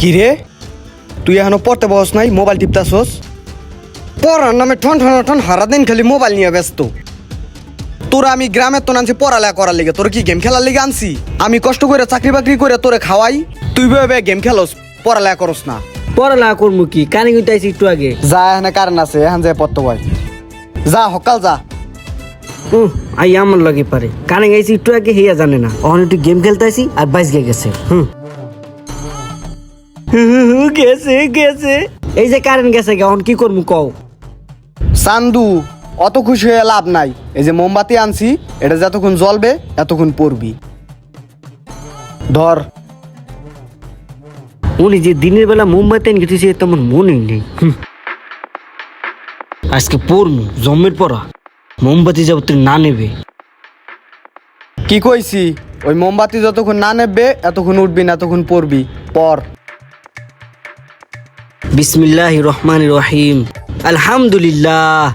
কি রে? তুই এখনও পড়তে বস নাই মোবাইল টিপতাছস? পড়ার নামে ঠন ঠন ঠন হারা দিন খালি মোবাইল নিয়ে ব্যস্ত। তোরা আমি গ্রামে তো আনছি পড়ালেখা করার লিগে তোর কি গেম খেলার লিগে আনছি? আমি কষ্ট করে চাকরি বাকরি করে তোরে খাওয়াই তুই ভাবে গেম খেলোস পড়ালেখা করস না। পড়ালেখা করব কি? কানে কিন্তু আইছি একটু আগে। যা এখানে কারণ আছে এখান যায় পড়তে বয়। যা সকাল যা। উহ, আই আমার লাগে পারে। কানে গাইছি একটু আগে হেয়া জানে না। একটু গেম খেলতে আইছি আর বাইস গে গেছে। হুম। গেছে গেছে। এই যে কারেন্ট গেছে গে, কি করব কও? চান্দু অত খুশি হয়ে লাভ নাই। এই যে মোমবাতি আনছি এটা যতক্ষণ জ্বলবে এতক্ষণ পড়বি। ধর। উনি যে দিনের বেলা মুম্বাইতে এনে গেছে তেমন মনে নেই। আজকে পড়মু জমের পড়া মোমবাতি যাব তুই না নেবে। কি কইছি? ওই মোমবাতি যতক্ষণ না নেবে এতক্ষণ উঠবি না এতক্ষণ পড়বি। পর। বিসমিল্লাহ রহমান রহিম। আলহামদুলিল্লাহ।